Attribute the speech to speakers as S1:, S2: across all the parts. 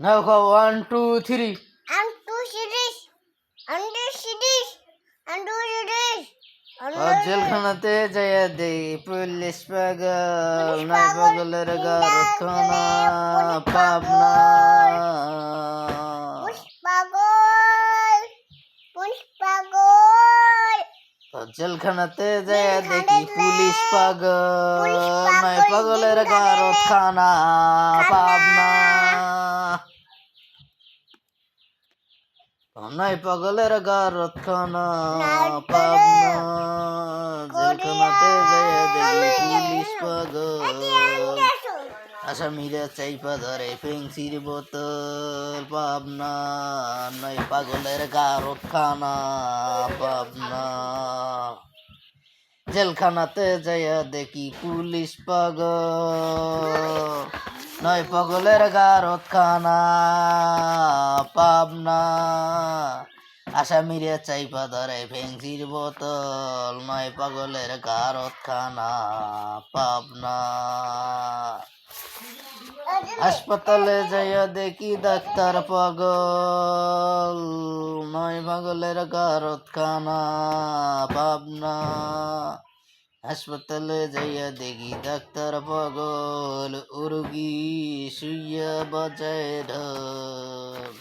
S1: নাও খাও one two three
S2: too serious. I'm too serious. I'm too serious.
S1: আর জেলখানাতে যাইয়া দে পুলিশ পাগল নাই পাগলের গারখানা পাবনা.
S2: Pushpagol.
S1: আর জেলখানাতে যাইয়া দেখি পুলিশ পাগল নাই পাগলের গারখানা পাবনা নাই পাগলের গারখানা পাবনা জেলখানাতে যাইয়া দেখি পুলিশ পাগল। আসামিরা চাইপা ধরে পেন্সির বোতল পাবনা নয় পাগলের গারত খানা পাবনা। জেলখানাতে যাইয়া দেখি পুলিশ পাগল। নয় পাগলের গারত খানা পাবনা আসামিরা চাইপা ধরে ফেন্সির বোতল, নয় পাগলের গারত খানা পাবনা। হাসপাতালে যাইয়া দেখি ডাক্তার পাগল, নয় পাগলের গারত খানা পাবনা। হাসপাতালে যাইয়া দেখি ডাক্তার পাগল, উরুগি। শুইয়া বাজায় ঢোল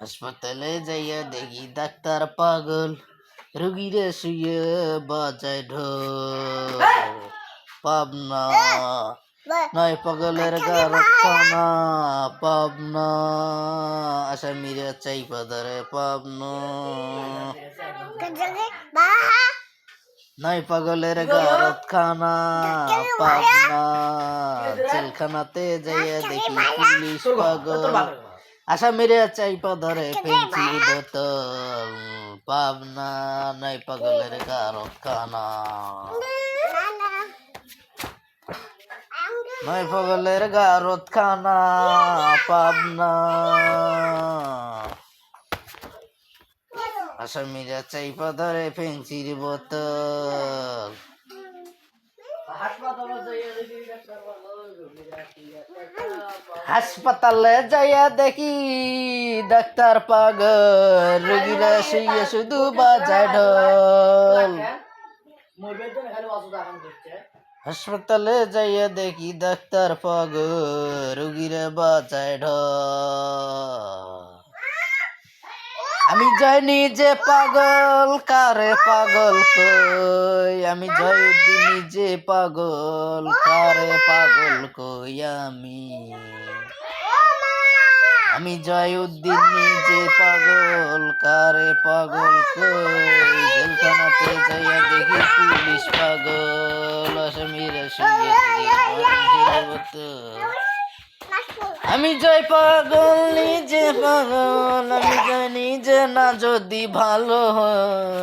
S1: হাসপাতালে যাইয়া দেখি ডাক্তার পাগল। রুগীরে শুয়ে বাজায় ঢোল পাবনা। নয় পাগলের গারখানা পাবনা। আসামিরা চাই পাদারে পাবনা। নয় পাগলের গারখানা পাবনা জেলখানাতে যাইয়া দেখি পুলিশ পাগল। আসামিরা চাই পাদারে পেন্সিল বোতল। পাবনা নয় পাগলের গারখানা নয় পাগলের গারত খানা পাবনা। আসামিরা চাইপা ধরে পেন্সির বোতল। হাসপাতালে যাইয়া দেখি ডাক্তার পাগল। রোগীরা শুয়ে শুধু বাজায় ঢোল। হাসপাতালে যাইয়া দেখি ডাক্তার পাগল। রুগীরে বাঁচায় ঢল। আমি যাই নিজে পাগল, কারে পাগল কই? আমি জয় নিজে পাগল, কারে পাগল কই আমি? আমি জয়উদ্দিন নিজে পাগল, কারে পাগল কই? জেলখানাতে যাইয়া দেখি পুলিশ পাগল, আসামিরা শুয়ে আমি জয় পাগল নিজে পাগল আমি জয় নিজে না যদি ভালো হয়।